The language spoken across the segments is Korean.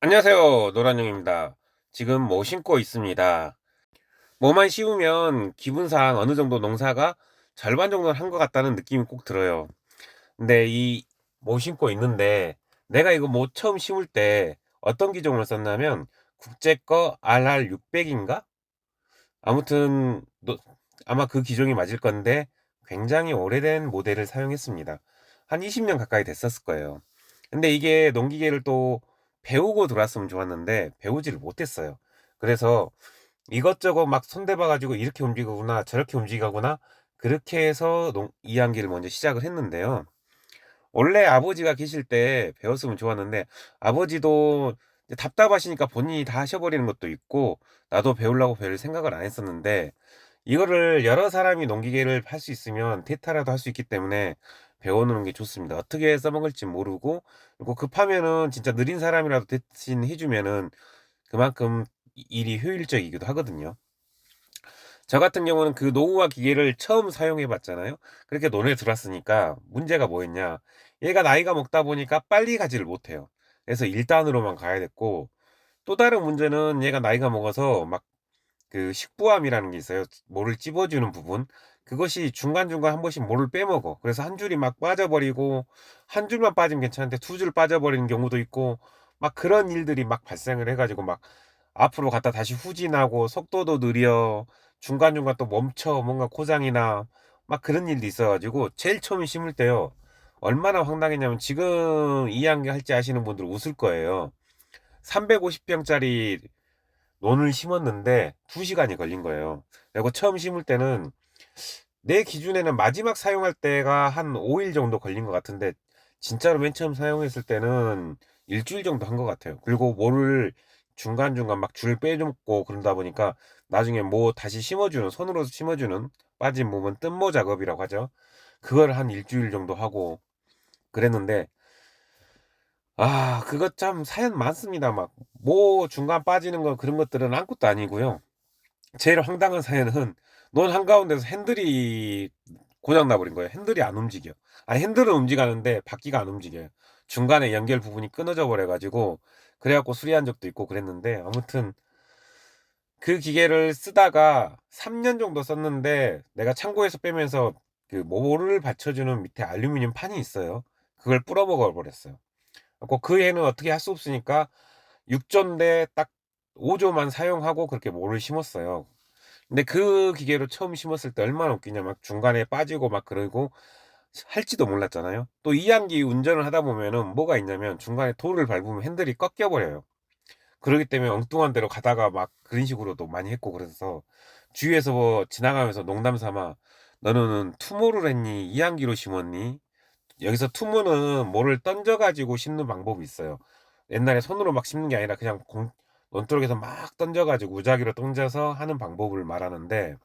안녕하세요. 노란용입니다. 지금 뭐 심고 있습니다. 뭐만 씌우면 기분상 어느 정도 농사가 절반 정도는 한 것 같다는 느낌이 꼭 들어요. 근데 이 뭐 심고 있는데 내가 이거 뭐 처음 심을 때 어떤 기종을 썼냐면 국제 거 RR600인가? 아무튼 노- 아마 그 기종이 맞을 건데 굉장히 오래된 모델을 사용했습니다. 한 20년 가까이 됐었을 거예요. 근데 이게 농기계를 또 배우고 들어왔으면 좋았는데 배우지를 못했어요. 그래서 이것저것 막 손대봐 가지고 이렇게 움직이구나 저렇게 움직이구나 그렇게 해서 농 이항기를 먼저 시작을 했는데요. 원래 아버지가 계실 때 배웠으면 좋았는데 아버지도 답답하시니까 본인이 다 하셔 버리는 것도 있고 나도 배우려고 별 생각을 안 했었는데 이거를 여러 사람이 농기계를 할 수 있으면 대타라도 할 수 있기 때문에 배워 놓는 게 좋습니다. 어떻게 써먹을지 모르고 그리고 급하면은 진짜 느린 사람이라도 대신 해 주면은 그만큼 이 일이 효율적이기도 하거든요. 저 같은 경우는 그 노후화 기계를 처음 사용해 봤잖아요. 그렇게 논에 들어왔으니까 문제가 뭐였냐. 얘가 나이가 먹다 보니까 빨리 가지를 못해요. 그래서 1단으로만 가야 됐고 또 다른 문제는 얘가 나이가 먹어서 막 그 식부암이라는 게 있어요. 모를 찝어주는 부분. 그것이 중간중간 한 번씩 모를 빼먹어. 그래서 한 줄이 막 빠져버리고 한 줄만 빠지면 괜찮은데 두 줄 빠져버리는 경우도 있고 막 그런 일들이 막 발생을 해가지고 막 앞으로 갔다 다시 후진하고 속도도 느려. 중간중간 또 멈춰. 뭔가 고장이나 막 그런 일도 있어가지고 제일 처음에 심을 때요. 얼마나 황당했냐면 지금 이양기 할지 아시는 분들 웃을 거예요. 350평짜리 논을 심었는데 2시간이 걸린 거예요. 그리고 처음 심을 때는 내 기준에는 마지막 사용할 때가 한 5일 정도 걸린 것 같은데 진짜로 맨 처음 사용했을 때는 일주일 정도 한 것 같아요. 그리고 뭐를 중간중간 막 줄 빼줍고 그러다 보니까 나중에 뭐 다시 심어주는 손으로 심어주는 빠진 부분 뜬모 작업이라고 하죠. 그걸 한 일주일 정도 하고 그랬는데 아 그거 참 사연 많습니다. 막 뭐 중간 빠지는 거 그런 것들은 아무것도 아니고요. 제일 황당한 사연은 논 한가운데서 핸들이 고장 나버린 거예요. 핸들이 안 움직여. 아니 핸들은 움직이는데 바퀴가 안 움직여요. 중간에 연결 부분이 끊어져 버려 가지고 그래 갖고 수리한 적도 있고 그랬는데 아무튼 그 기계를 쓰다가 3년 정도 썼는데 내가 창고에서 빼면서 그 모를 받쳐주는 밑에 알루미늄 판이 있어요. 그걸 뿌려먹어 버렸어요. 그그 해는 어떻게 할 수 없으니까 6조인데 딱 5조만 사용하고 그렇게 모를 심었어요. 근데 그 기계로 처음 심었을 때 얼마나 웃기냐. 막 중간에 빠지고 막 그러고 할지도 몰랐잖아요. 또 이항기 운전을 하다 보면은 뭐가 있냐면 중간에 돌을 밟으면 핸들이 꺾여 버려요. 그러기 때문에 엉뚱한 데로 가다가 막 그런 식으로도 많이 했고 그래서 주위에서 뭐 지나가면서 농담 삼아 너는 투모를 했니? 이항기로 심었니? 여기서 투모는 뭐를 던져 가지고 심는 방법이 있어요. 옛날에 손으로 막 심는 게 아니라 그냥 공, 논두렁에서 막 던져 가지고 우자기로 던져서 하는 방법을 말하는데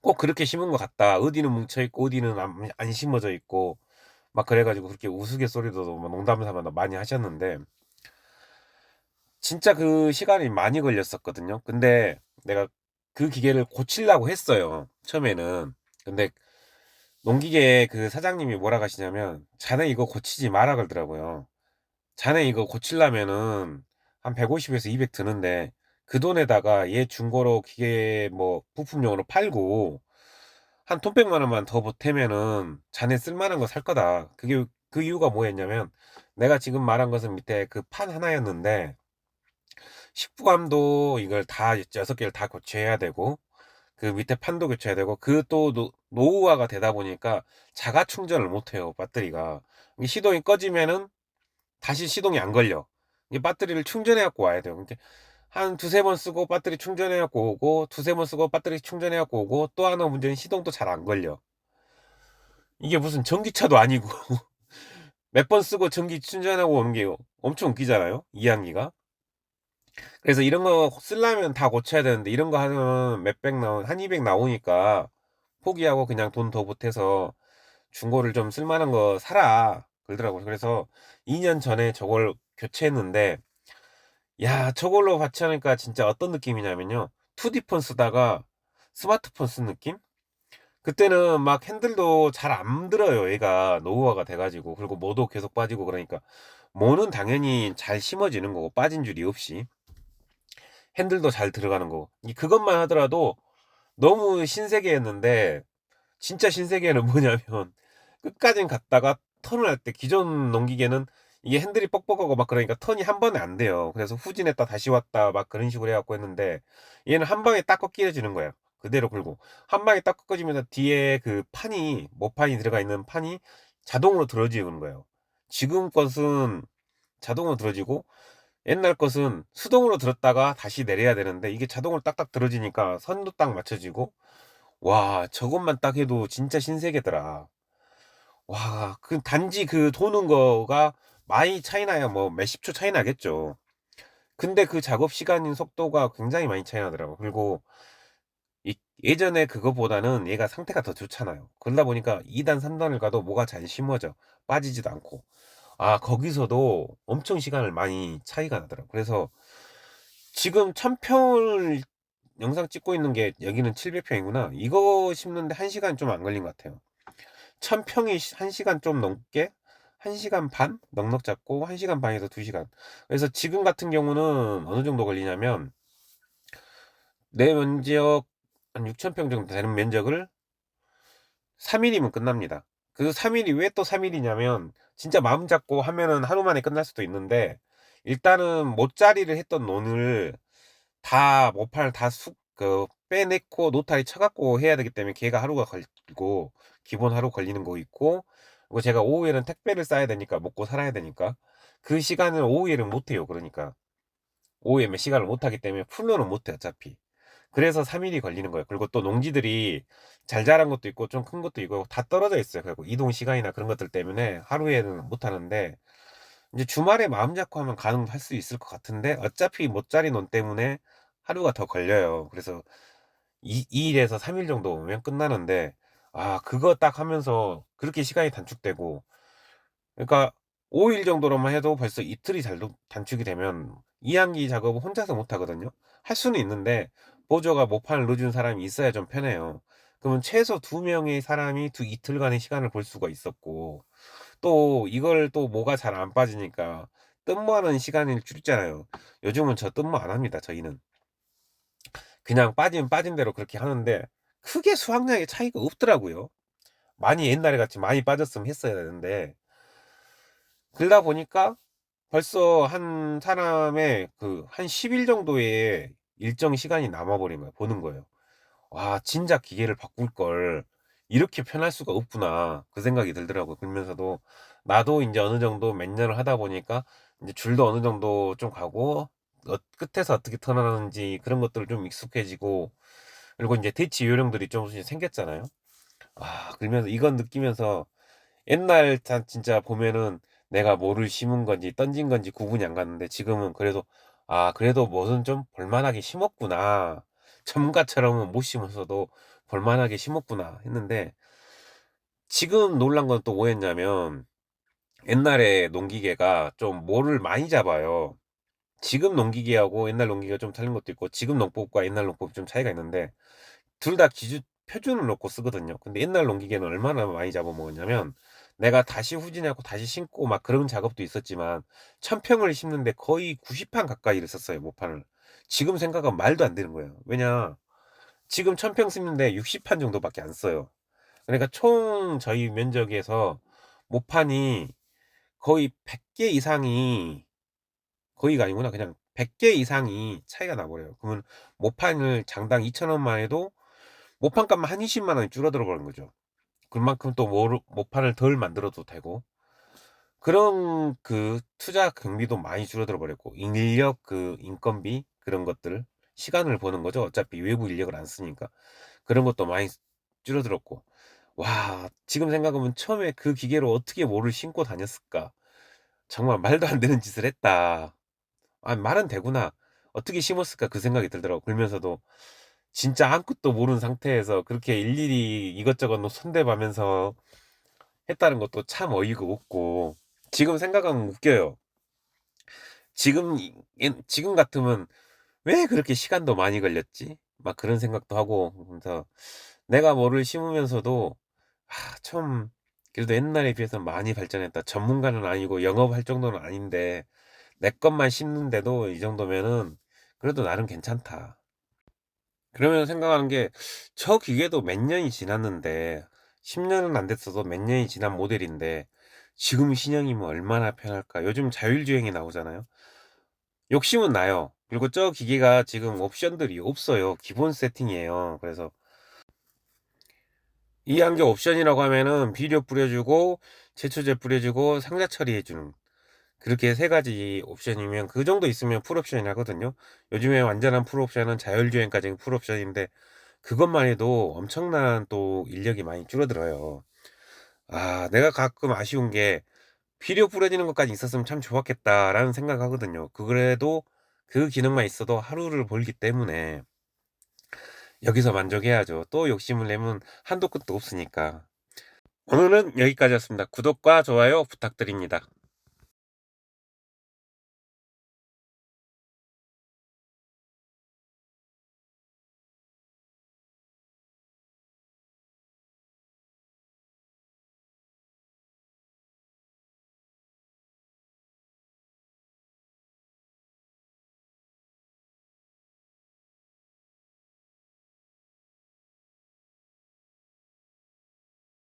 꼭 그렇게 심은 것 같다. 어디는 뭉쳐 있고 어디는 안, 안 심어져 있고 막 그래가지고 그렇게 우스갯소리도 뭐 농담 삼아 많이 하셨는데 진짜 그 시간이 많이 걸렸었거든요. 근데 내가 그 기계를 고치려고 했어요. 처음에는. 근데 농기계 그 사장님이 뭐라 하시냐면 자네 이거 고치지 마라 그러더라고요. 자네 이거 고치려면은 한 150에서 200 드는데 그 돈에다가 얘 중고로 기계 뭐 부품용으로 팔고 한 돈백만 원만 더 보태면은 자네 쓸만한 거 살 거다. 그게 그 이유가 뭐였냐면 내가 지금 말한 것은 밑에 그 판 하나였는데 식부감도 이걸 다 여섯 개를 다 교체해야 되고 그 밑에 판도 교체해야 되고 그 또 노후화가 되다 보니까 자가 충전을 못 해요 배터리가 시동이 꺼지면은 다시 시동이 안 걸려 이 배터리를 충전해 갖고 와야 돼요. 그러니까 한 두세 번 쓰고 배터리 충전해 갖고 오고 두세 번 쓰고 배터리 충전해 갖고 오고 또 하나 문제는 시동도 잘 안 걸려. 이게 무슨 전기차도 아니고 몇 번 쓰고 전기 충전하고 오는 게 엄청 웃기잖아요 이항기가. 그래서 이런 거 쓰려면 다 고쳐야 되는데 이런 거 하면 몇백 나오 한200 나오니까 포기하고 그냥 돈 더 보태서 중고를 좀 쓸만한 거 사라 그러더라고요. 그래서 2년 전에 저걸 교체했는데 야 저걸로 같이 하니까 진짜 어떤 느낌이냐면요. 2D 폰 쓰다가 스마트폰 쓴 느낌? 그때는 막 핸들도 잘 안 들어요. 얘가 노후화가 돼 가지고. 그리고 모도 계속 빠지고 그러니까 모는 당연히 잘 심어지는 거고 빠진 줄이 없이. 핸들도 잘 들어가는 거고. 이 그것만 하더라도 너무 신세계였는데 진짜 신세계는 뭐냐면 끝까진 갔다가 턴을 할 때 기존 농기계는 이게 핸들이 뻑뻑하고 막 그러니까 턴이 한 번에 안 돼요. 그래서 후진했다 다시 왔다 막 그런 식으로 해 갖고 했는데 얘는 한 방에 딱 꺾여지는 거예요. 그대로 굴고. 한 방에 딱 꺾어지면서 뒤에 그 판이 모판이 들어가 있는 판이 자동으로 들어지는 거예요. 지금 것은 자동으로 들어지고 옛날 것은 수동으로 들었다가 다시 내려야 되는데 이게 자동으로 딱딱 들어지니까 선도 딱 맞춰지고 와 저것만 딱 해도 진짜 신세계더라. 와 그 단지 그 도는 거가 많이 차이 나야 뭐 몇십 초 차이 나겠죠. 근데 그 작업 시간인 속도가 굉장히 많이 차이 나더라고요. 그리고 이 예전에 그거보다는 얘가 상태가 더 좋잖아요. 그러다 보니까 2단 3 단을 가도 뭐가 잘 심어져. 빠지지도 않고. 아 거기서도 엄청 시간을 많이 차이가 나더라고요. 그래서 지금 1000 평을 영상 찍고 있는 게 여기는 700 평이구나. 이거 심는데 1 시간 좀 안 걸린 것 같아요. 1000 평이 시1 시간 좀 넘게 1 시간 반 넉넉 잡고 1 시간 반에서 2 시간. 그래서 지금 같은 경우는 어느 정도 걸리냐면 내 면적 한6000평 정도 되는 면적을 3 일이면 끝납니다. 그 3 일이 왜 또 3 일이냐면 진짜 마음 잡고 하면은 하루 만에 끝날 수도 있는데 일단은 못자리를 했던 논을 다 모판을 다쑥그 빼내고 노타리 쳐 갖고 해야 되기 때문에 걔가 하루가 걸리고 기본 하루 걸리는 거 있고 그리고 제가 오후에는 택배를 싸야 되니까 먹고 살아야 되니까 그 시간을 오후에는 못 해요 그러니까. 오후에 몇 시간을 못 하기 때문에 풀로는 못해 어차피. 그래서 3 일이 걸리는 거예요. 그리고 또 농지들이 잘 자란 것도 있고 좀 큰 것도 있고 다 떨어져 있어요. 그리고 이동 시간이나 그런 것들 때문에 하루에는 못 하는데 이제 주말에 마음 잡고 하면 가능할 수 있을 것 같은데 어차피 못자리 논 때문에 하루가 더 걸려요. 그래서 이 2 일에서 3일 정도 오면 끝나는데 아 그거 딱 하면서 그렇게 시간이 단축되고 그러니까 5일 정도로만 해도 벌써 이틀이 잘 단축이 되면 이항기 작업을 혼자서 못 하거든요. 할 수는 있는데 보조가 모판을 넣어준 사람이 있어야 좀 편해요. 그러면 최소 2 명의 사람이 두 이틀간의 시간을 볼 수가 있었고 또 이걸 또 모가 잘 안 빠지니까 뜸모하는 시간이 줄잖아요. 요즘은 저 뜸모 안 합니다 저희는. 그냥 빠지면 빠진 대로 그렇게 하는데 크게 수확량의 차이가 없더라고요. 많이 옛날에 같이 많이 빠졌으면 했어야 되는데 그러다 보니까 벌써 한 사람의 그 한 10일 정도의 일정 시간이 남아 버린 거예요. 보는 거예요. '와 진작 기계를 바꿀 걸. 이렇게 편할 수가 없구나.' 그 생각이 들더라고요. 그러면서도 나도 인제 어느 정도 몇 년을 하다 보니까 인제 줄도 어느 정도 좀 가고 어 끝에서 어떻게 턴하는지 그런 것들을 좀 익숙해지고 그리고 인제 대치 요령들이 조금씩 생겼잖아요. 아 그러면서 이건 느끼면서 옛날 자 진짜 보면은 내가 뭐를 심은 건지 던진 건지 구분이 안 갔는데 지금은 그래도 '아 그래도 뭐는 좀 볼만하게 심었구나. 전문가처럼은 못 심었어도 볼만하게 심었구나.' 했는데 지금 놀란 건 또 뭐였냐면 옛날에 농기계가 좀 모를 많이 잡아요. 지금 농기계하고 옛날 농기계가 좀 틀린 것도 있고 지금 농법과 옛날 농법이 좀 차이가 있는데 둘 다 기준 표준을 놓고 쓰거든요. 근데 옛날 농기계는 얼마나 많이 잡아먹었냐면 내가 다시 후진하고 다시 심고 막 그런 작업도 있었지만 1000 평을 심는데 거의 90판 가까이를 썼어요 모판을. 지금 생각하면 말도 안 되는 거예요. 왜냐 지금 1000평 심는데 60판 정도밖에 안 써요. 그러니까 총 저희 면적에서 모판이 거의 100개 이상이 거의가 아니구나. 그냥 100개 이상이 차이가 나 버려요. 그러면 모판을 장당 2,000 원만 해도 모판값만 한 200,000 원이 줄어들어 버린 거죠. 그만큼 또 모판을 덜 만들어도 되고 그런 그 투자 경비도 많이 줄어들어 버렸고 인력 그 인건비 그런 것들 시간을 버는 거죠. 어차피 외부 인력을 안 쓰니까. 그런 것도 많이 줄어들었고 와 지금 생각하면 처음에 그 기계로 어떻게 뭐를 심고 다녔을까? 정말 '말도 안 되는 짓을 했다.' 아 말은 되구나. 어떻게 심었을까 그 생각이 들더라고요. 그러면서도 진짜 아무것도 모르는 상태에서 그렇게 일일이 이것저것 뭐 손대봐면서 했다는 것도 참 어이가 없고 지금 생각하면 웃겨요. 지금 지금 같으면 '왜 그렇게 시간도 많이 걸렸지?' 막 그런 생각도 하고 그러면서 내가 뭐를 심으면서도 아 참 그래도 옛날에 비해서 많이 발전했다. 전문가는 아니고 영업할 정도는 아닌데 내 것만 심는데도 이 정도면은 그래도 나름 괜찮다. 그러면 생각하는 게 저 기계도 몇 년이 지났는데 10 년은 안 됐어도 몇 년이 지난 모델인데 지금 신형이면 얼마나 편할까? 요즘 자율주행이 나오잖아요. 욕심은 나요. 그리고 저 기계가 지금 옵션들이 없어요. 기본 세팅이에요. 그래서 이한개 옵션이라고 하면은 비료 뿌려주고 제초제 뿌려주고 상자 처리해주는 그렇게 세 가지 옵션이면 그 정도 있으면 풀옵션이 하거든요. 요즘에 완전한 풀옵션은 자율주행까지 풀옵션인데 그것만 해도 엄청난 또 인력이 많이 줄어들어요. 아, 내가 가끔 아쉬운 게 비료 뿌려지는 것까지 있었으면 참 좋았겠다라는 생각하거든요. 그래도 그 기능만 있어도 하루를 벌기 때문에 여기서 만족해야죠. 또 욕심을 내면 한도 끝도 없으니까. 오늘은 여기까지였습니다. 구독과 좋아요 부탁드립니다.